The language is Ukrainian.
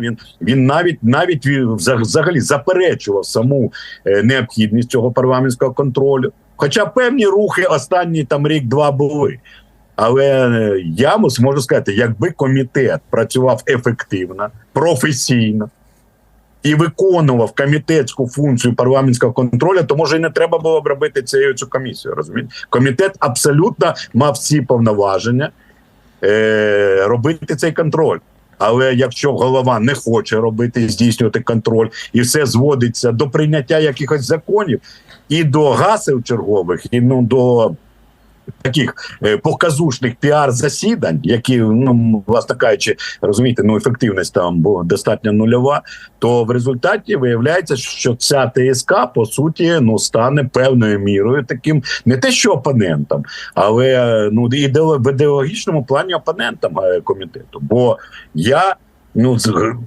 Він він навіть навіть взагалі заперечував саму е, необхідність цього парламентського контролю. Хоча певні рухи останні там рік-два були. Але е, я можу сказати, якби комітет працював ефективно, професійно і виконував комітетську функцію парламентського контролю, то може і не треба було б робити цю, цю комісію. Розумієте? Комітет абсолютно мав всі повноваження е, робити цей контроль. Але якщо голова не хоче робити здійснювати контроль, і все зводиться до прийняття якихось законів і до гасел чергових, і ну до таких е, показушних піар-засідань, які ну власне кажучи, розумієте, ну ефективність там була достатньо нульова. То в результаті виявляється, що ця ТСК по суті ну стане певною мірою таким не те, що опонентом, але ну ідео- в ідеологічному плані опонентом е, комітету. Бо я ну